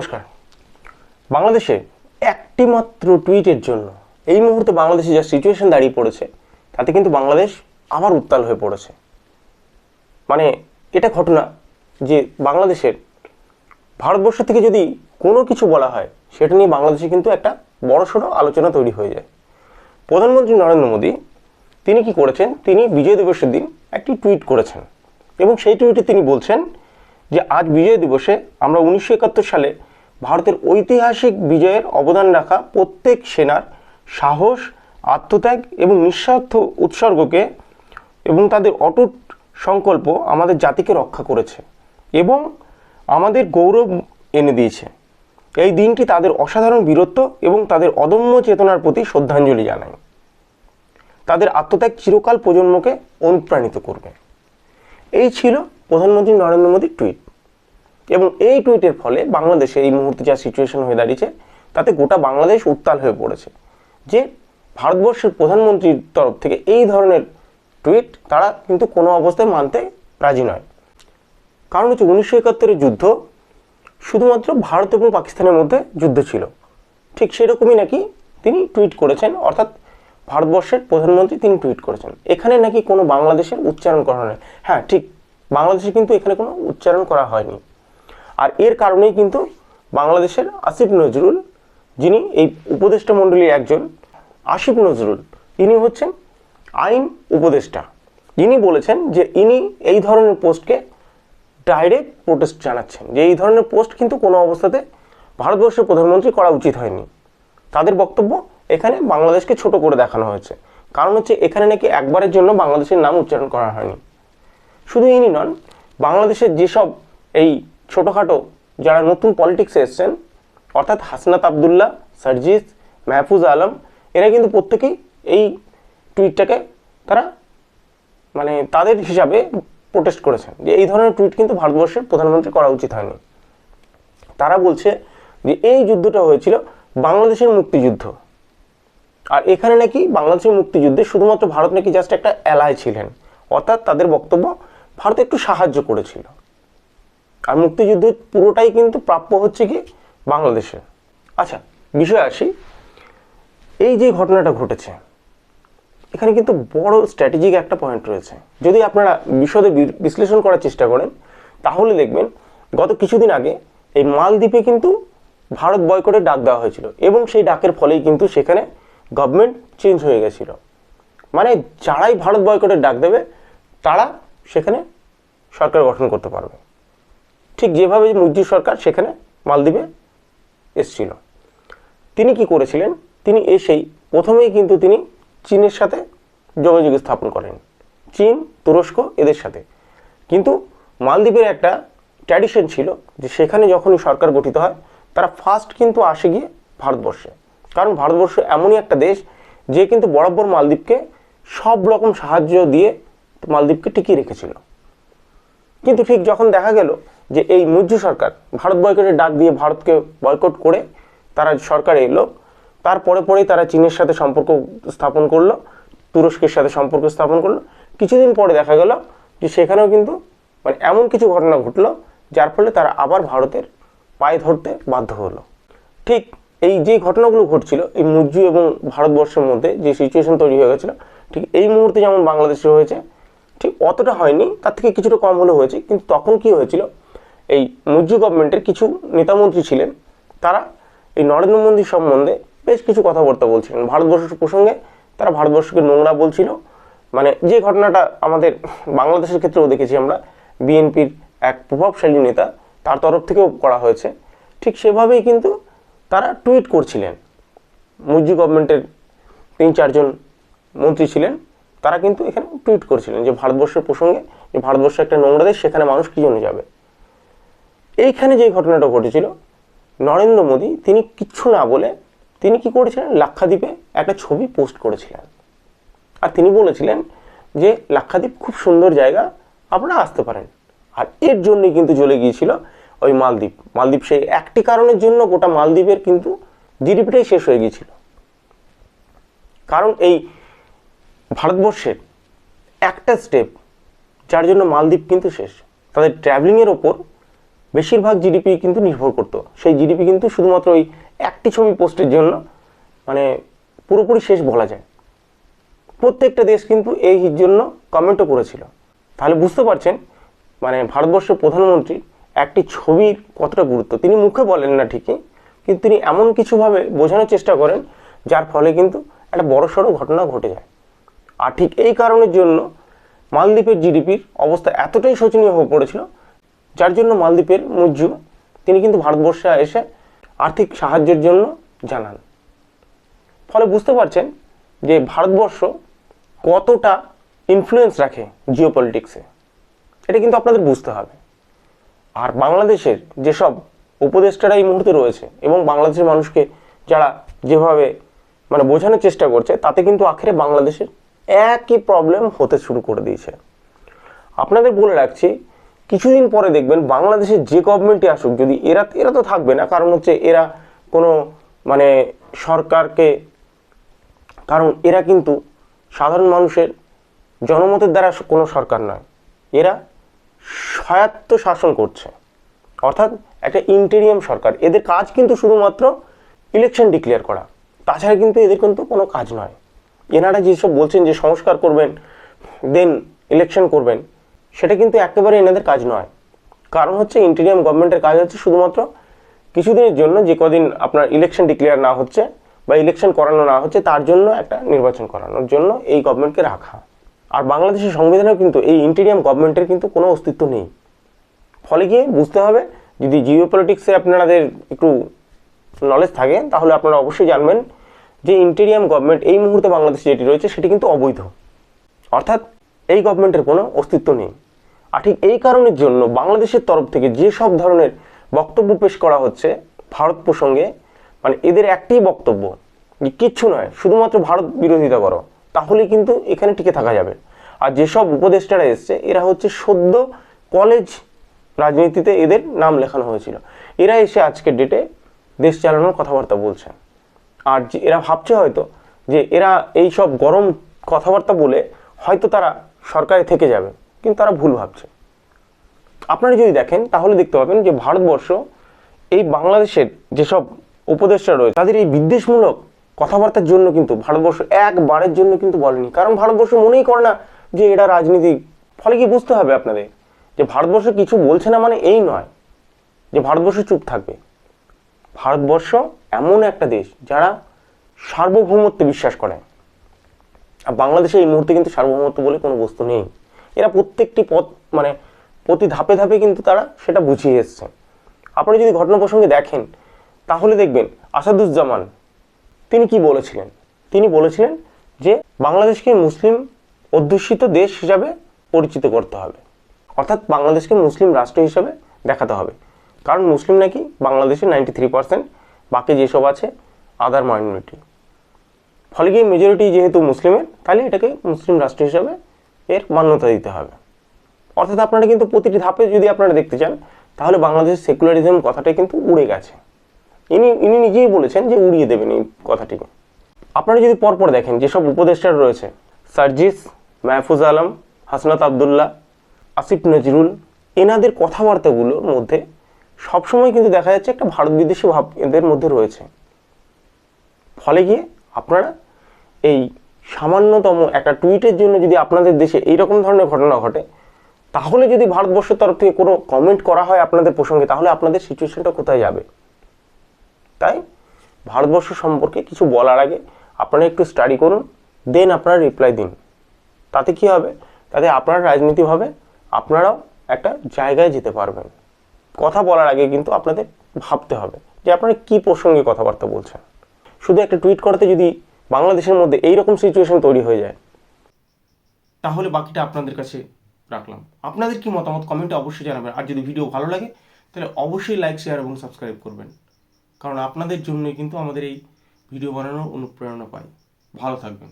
নমস্কার। বাংলাদেশে একটি মাত্র টুইটের জন্য, এই মুহূর্তে বাংলাদেশে যা সিচুয়েশন দাঁড়িয়ে পড়েছে, তাতে কিন্তু বাংলাদেশ আবার উত্তাল হয়ে পড়েছে। মানে এটা ঘটনা যে বাংলাদেশের ভারতবর্ষ থেকে যদি কোনো কিছু বলা হয়, সেটা নিয়ে বাংলাদেশে কিন্তু একটা বড়সড় আলোচনা তৈরি হয়ে যায়। প্রধানমন্ত্রী নরেন্দ্র মোদী, তিনি কি করেছেন, তিনি বিজয় দিবসের দিন একটি টুইট করেছেন। এবং সেই টুইটে তিনি বলছেন যে, আজ বিজয় দিবসে আমরা উনিশশো একাত্তর সালে ভারতের ঐতিহাসিক বিজয়ের অবদান রাখা প্রত্যেক সেনার সাহস, আত্মত্যাগ এবং নিঃস্বার্থ উৎসর্গকে এবং তাদের অটুট সংকল্প আমাদের জাতিকে রক্ষা করেছে এবং আমাদের গৌরব এনে দিয়েছে। এই দিনটি তাদের অসাধারণ বীরত্ব এবং তাদের অদম্য চেতনার প্রতি শ্রদ্ধাঞ্জলি জানায় তাদের আত্মত্যাগ চিরকাল প্রজন্মকে অনুপ্রাণিত করবে। এই ছিল প্রধানমন্ত্রী নরেন্দ্র মোদীর টুইট। এবং এই টুইটের ফলে বাংলাদেশে এই মুহূর্তে যা সিচুয়েশন হয়ে দাঁড়িয়েছে, তাতে গোটা বাংলাদেশ উত্তাল হয়ে পড়েছে। যে ভারতবর্ষের প্রধানমন্ত্রীর তরফ থেকে এই ধরনের টুইট তারা কিন্তু কোনো অবস্থায় মানতে রাজি নয়। কারণ হচ্ছে উনিশশো একাত্তরের যুদ্ধ শুধুমাত্র ভারত এবং পাকিস্তানের মধ্যে যুদ্ধ ছিল। ঠিক সেরকমই নাকি তিনি টুইট করেছেন, অর্থাৎ ভারতবর্ষের প্রধানমন্ত্রী তিনি টুইট করেছেন। এখানে নাকি কোনো বাংলাদেশের উচ্চারণ করা হয় হ্যাঁ ঠিক, বাংলাদেশে কিন্তু এখানে কোনো উচ্চারণ করা হয়নি। আর এর কারণেই কিন্তু বাংলাদেশের আসিফ নজরুল, যিনি এই উপদেষ্টা মণ্ডলীর একজন, আসিফ নজরুল, ইনি হচ্ছেন আইন উপদেষ্টা। ইনি বলেছেন যে ইনি এই ধরনের পোস্টকে ডাইরেক্ট প্রোটেস্ট জানাচ্ছেন, যে এই ধরনের পোস্ট কিন্তু কোনো অবস্থাতে ভারতবর্ষের প্রধানমন্ত্রী করা উচিত হয়নি। তাদের বক্তব্য এখানে বাংলাদেশকে ছোট করে দেখানো হয়েছে। কারণ হচ্ছে এখানে নাকি একবারের জন্য বাংলাদেশের নাম উচ্চারণ করা হয়নি। শুধু ইনি নন, বাংলাদেশের যেসব এই ছোটোখাটো যারা নতুন পলিটিক্সে এসছেন, অর্থাৎ হাসনাত আবদুল্লাহ সার্জিস মাহফুজ আলম, এরা কিন্তু প্রত্যেকেই এই টুইটটাকে তারা মানে তাদের হিসাবে প্রোটেস্ট করেছেন যে এই ধরনের টুইট কিন্তু ভারতবর্ষের প্রধানমন্ত্রী করা উচিত হয়নি। তারা বলছে যে এই যুদ্ধটা হয়েছিল বাংলাদেশের মুক্তিযুদ্ধ। আর এখানে নাকি বাংলাদেশের মুক্তিযুদ্ধে শুধুমাত্র ভারত নাকি জাস্ট একটা অ্যালায় ছিলেন। অর্থাৎ তাদের বক্তব্য ভারত একটু সাহায্য করেছিল। আর মুক্তিযুদ্ধ পুরোটাই কিন্তু প্রাপ্য হচ্ছে কি বাংলাদেশে। আচ্ছা বিষয় আসি। এই যে ঘটনাটা ঘটেছে, এখানে কিন্তু বড় স্ট্র্যাটেজিক একটা পয়েন্ট রয়েছে। যদি আপনারা বিশদে বিশ্লেষণ করার চেষ্টা করেন, তাহলে দেখবেন গত কিছুদিন আগে এই মালদ্বীপে কিন্তু ভারত বয়কটের ডাক দেওয়া হয়েছিল এবং সেই ডাকের ফলেই কিন্তু সেখানে গভর্নমেন্ট চেঞ্জ হয়ে গেছিল। মানে যারাই ভারত বয়কটের ডাক দেবে, তারা সেখানে সরকার গঠন করতে পারবে। ঠিক যেভাবে মুজিব সরকার সেখানে মালদ্বীপে এসছিল। তিনি কি করেছিলেন? তিনি এসেই প্রথমেই কিন্তু তিনি চীনের সাথে যোগাযোগ স্থাপন করেন। চীন, তুরস্ক এদের সাথে। কিন্তু মালদ্বীপের একটা ট্র্যাডিশন ছিল যে সেখানে যখনই সরকার গঠিত হয়, তারা ফার্স্ট কিন্তু আসে গিয়ে ভারতবর্ষে। কারণ ভারতবর্ষ এমনই একটা দেশ যে কিন্তু বরাবর মালদ্বীপকে সব রকম সাহায্য দিয়ে মালদ্বীপকে টিকিয়ে রেখেছিল। কিন্তু ঠিক যখন দেখা গেল যে এই মুজ্জু সরকার, ভারত বয়কটের ডাক দিয়ে ভারতকে বয়কট করে তারা সরকারে এলো তারপরে পরেই তারা চীনের সাথে সম্পর্ক স্থাপন করল, তুরস্কের সাথে সম্পর্ক স্থাপন করল। কিছুদিন পরে দেখা গেল যে সেখানেও কিন্তু মানে এমন কিছু ঘটনা ঘটলো, যার ফলে তারা আবার ভারতের পায়ে ধরতে বাধ্য হলো। ঠিক এই যে ঘটনাগুলো ঘটছিল, এই মুজ্জু এবং ভারতবর্ষের মধ্যে যে সিচুয়েশন তৈরি হয়ে গেছিল, ঠিক এই মুহূর্তে যেমন বাংলাদেশে হয়েছে, ঠিক অতটা হয়নি, তার থেকে কিছুটা কম হলেও হয়েছে, কিন্তু তখন কি হয়েছিল এই মুজ্জু গভর্নমেন্টের কিছু নেতামন্ত্রী ছিলেন। তারা এই নরেন্দ্র মোদী সম্বন্ধে বেশ কিছু কথাবার্তা বলছিলেন। ভারতবর্ষ প্রসঙ্গে তারা ভারতবর্ষকে নোংরা বলছিল। মানে যে ঘটনাটা আমাদের বাংলাদেশের ক্ষেত্রেও দেখেছি আমরা, বিএনপির এক প্রভাবশালী নেতা, তার তরফ থেকেও করা হয়েছে। ঠিক সেভাবেই কিন্তু তারা টুইট করছিলেন। মুজিব গভর্নমেন্টের তিন চারজন মন্ত্রী ছিলেন। তারা কিন্তু এখানে টুইট করছিলেন যে, ভারতবর্ষের প্রসঙ্গে যে, ভারতবর্ষ একটা নোংরা দেশ, সেখানে মানুষ কী জন্য যাবে? এইখানে যে ঘটনাটা ঘটেছিল, নরেন্দ্র মোদী তিনি কিচ্ছু না বলে তিনি কি করেছিলেন? লাক্ষাদ্বীপে একটা ছবি পোস্ট করেছিলেন। আর তিনি বলেছিলেন যে লাক্ষাদ্বীপ খুব সুন্দর জায়গা, আপনারা আসতে পারেন। আর এর জন্যই কিন্তু চলে গিয়েছিল ওই মালদ্বীপ। মালদ্বীপ সেই একটি কারণের জন্য গোটা মালদ্বীপের কিন্তু জিডিপিটাই শেষ হয়ে গিয়েছিল। কারণ এই ভারতবর্ষের একটা স্টেপ যার জন্য মালদ্বীপ কিন্তু শেষ। তাদের ট্রাভেলিংয়ের ওপর বেশিরভাগ জিডিপি কিন্তু নির্ভর করতো। সেই জিডিপি কিন্তু শুধুমাত্র ওই একটি ছবি পোস্টের জন্য মানে পুরোপুরি শেষ বলা যায়। প্রত্যেকটা দেশ কিন্তু এই জন্য কমেন্টও করেছিল। তাহলে বুঝতে পারছেন মানে ভারতবর্ষের প্রধানমন্ত্রী একটি ছবির কতটা গুরুত্ব? তিনি মুখে বলেন না ঠিকই, কিন্তু তিনি এমন কিছুভাবে বোঝানোর চেষ্টা করেন, যার ফলে কিন্তু একটা বড়সড় ঘটনা ঘটে যায়। আর ঠিক এই কারণের জন্য মালদ্বীপের জিডিপির অবস্থা এতটাই শোচনীয় হয়ে পড়েছিল যার জন্য মালদ্বীপের মুজ্জু, তিনি কিন্তু ভারতবর্ষে এসে আর্থিক সাহায্যের জন্য জানান। ফলে বুঝতে পারছেন যে ভারতবর্ষ কতটা ইনফ্লুয়েন্স রাখে জিও পলিটিক্সে এটা কিন্তু আপনাদের বুঝতে হবে। আর বাংলাদেশের যেসব উপদেষ্টারা এই মুহূর্তে রয়েছে এবং বাংলাদেশের মানুষকে যারা যেভাবে মানে বোঝানোর চেষ্টা করছে, তাতে কিন্তু আখেরে বাংলাদেশের একই প্রবলেম হতে শুরু করে দিয়েছে। আপনাদের বলে রাখছি কিছুদিন পরে দেখবেন বাংলাদেশের যে গভর্নমেন্টই আসুক, যদি এরা এরা তো থাকবে না। কারণ হচ্ছে এরা কোনো মানে সরকারকে, কারণ এরা কিন্তু সাধারণ মানুষের জনমতের দ্বারা কোনো সরকার নয়। এরা স্বায়ত্ত শাসন করছে। অর্থাৎ একটা ইন্টেরিয়াম সরকার। এদের কাজ কিন্তু শুধুমাত্র ইলেকশন ডিক্লেয়ার করা। তাছাড়া কিন্তু এদের কিন্তু কোনো কাজ নয়। এনারা যেসব বলছেন যে সংস্কার করবেন দেন ইলেকশন করবেন সেটা কিন্তু একেবারে এনাদের কাজ নয়। কারণ হচ্ছে ইন্টেরিয়াম গভর্নমেন্টের কাজ হচ্ছে শুধুমাত্র কিছুদিনের জন্য যে কদিন আপনার ইলেকশন ডিক্লেয়ার না হচ্ছে বা ইলেকশন করানো না হচ্ছে, তার জন্য একটা নির্বাচন করানোর জন্য এই গভর্নমেন্টকে রাখা। আর বাংলাদেশের সংবিধানেও কিন্তু এই ইন্টেরিয়াম গভর্নমেন্টের কিন্তু কোনো অস্তিত্ব নেই। ফলে গিয়ে বুঝতে হবে, যদি জিও পলিটিক্সে আপনাদের একটু নলেজ থাকে, তাহলে আপনারা অবশ্যই জানবেন যে ইন্টেরিয়াম গভর্নমেন্ট এই মুহূর্তে বাংলাদেশে যেটি রয়েছে, সেটি কিন্তু অবৈধ। অর্থাৎ এই গভর্নমেন্টের কোনো অস্তিত্ব নেই। আর ঠিক এই কারণের জন্য বাংলাদেশের তরফ থেকে যে সব ধরনের বক্তব্য পেশ করা হচ্ছে ভারত প্রসঙ্গে মানে এদের একটাই বক্তব্য যে কিচ্ছু নয়, শুধুমাত্র ভারত বিরোধিতা করো, তাহলে কিন্তু এখানে টিকে থাকা যাবে। আর যেসব উপদেষ্টারা এসছে, এরা হচ্ছে সদ্য কলেজ রাজনীতিতে এদের নাম লেখানো হয়েছিল। এরা এসে আজকের ডেটে দেশ চালানোর কথাবার্তা বলছে আর এরা ভাবছে হয়তো যে এরা এই সব গরম কথাবার্তা বলে হয়তো তারা সরকারে থেকে যাবে। কিন্তু তারা ভুল ভাবছে। আপনারা যদি দেখেন, তাহলে দেখতে পাবেন যে ভারতবর্ষ এই বাংলাদেশের যেসব উপদেষ্টা রয়েছে, তাদের এই বিদ্বেষমূলক কথাবার্তার জন্য কিন্তু ভারতবর্ষ একবারের জন্য কিন্তু বলেনি। কারণ ভারতবর্ষ মনেই করে না যে এটা রাজনীতি ফলে কি বুঝতে হবে আপনাদের? যে ভারতবর্ষ কিছু বলছে না মানে এই নয় যে ভারতবর্ষ চুপ থাকবে। ভারতবর্ষ এমন একটা দেশ যারা সার্বভৌমত্বে বিশ্বাস করে। আর বাংলাদেশে এই মুহূর্তে কিন্তু সার্বভৌমত্ব বলে কোনো বস্তু নেই। এরা প্রত্যেকটি পথ মানে প্রতি ধাপে ধাপে কিন্তু তারা সেটা বুঝিয়ে এসছে। আপনি যদি ঘটনা প্রসঙ্গে দেখেন, তাহলে দেখবেন আসাদুজ্জামান, তিনি কি বলেছিলেন? তিনি বলেছিলেন যে বাংলাদেশকে মুসলিম অধ্যুষিত দেশ হিসাবে পরিচিত করতে হবে। অর্থাৎ বাংলাদেশকে মুসলিম রাষ্ট্র হিসাবে দেখাতে হবে। কারণ মুসলিম নাকি বাংলাদেশে নাইনটি থ্রি পার্সেন্ট বাকি যেসব আছে আদার মাইনরিটি ফলে গিয়ে মেজরিটি যেহেতু মুসলিমের তাহলে এটাকে মুসলিম রাষ্ট্র হিসাবে এর মান্যতা দিতে হবে। অর্থাৎ আপনারা কিন্তু প্রতিটি ধাপে যদি আপনারা দেখতে চান, তাহলে বাংলাদেশের সেকুলারিজম কথাটা কিন্তু উড়ে গেছে। ইনি ইনি নিজেই বলেছেন যে উড়িয়ে দেবেন এই কথাটিকে। আপনারা যদি পরপর দেখেন, যেসব উপদেষ্টার রয়েছে, সার্জিস, মাহফুজ আলম, হাসনাত আবদুল্লাহ, আসিফ নজরুল, এনাদের কথাবার্তাগুলোর মধ্যে সবসময় কিন্তু দেখা যাচ্ছে একটা ভারত বিদেশি ভাব এদের মধ্যে রয়েছে। ফলে গিয়ে আপনারা এই সামান্যতম একটা টুইটের জন্য যদি আপনাদের দেশে এইরকম ধরনের ঘটনা ঘটে, তাহলে যদি ভারতবর্ষের তরফ থেকে কোনো কমেন্ট করা হয় আপনাদের প্রসঙ্গে, তাহলে আপনাদের সিচুয়েশনটা কোথায় যাবে? তাই ভারতবর্ষ সম্পর্কে কিছু বলার আগে আপনারা একটু স্টাডি করুন দেন আপনারা রিপ্লাই দিন। তাতে কি হবে? তাতে আপনারা রাজনীতিভাবে আপনারাও একটা জায়গায় যেতে পারবেন। কথা বলার আগে কিন্তু আপনাদের ভাবতে হবে যে আপনারা কী প্রসঙ্গে কথাবার্তা বলছেন। শুধু একটা টুইট করতে যদি বাংলাদেশের মধ্যে এই রকম সিচুয়েশন তৈরি হয়ে যায়। তাহলে বাকিটা আপনাদের কাছে রাখলাম। আপনাদের কি মতামত? কমেন্টে অবশ্যই জানাবেন। আর যদি ভিডিও ভালো লাগে, তাহলে অবশ্যই লাইক শেয়ার এবং সাবস্ক্রাইব করবেন। কারণ আপনাদের জন্যই কিন্তু আমাদের এই ভিডিও বানানোর অনুপ্রেরণা পাই। ভালো থাকবেন।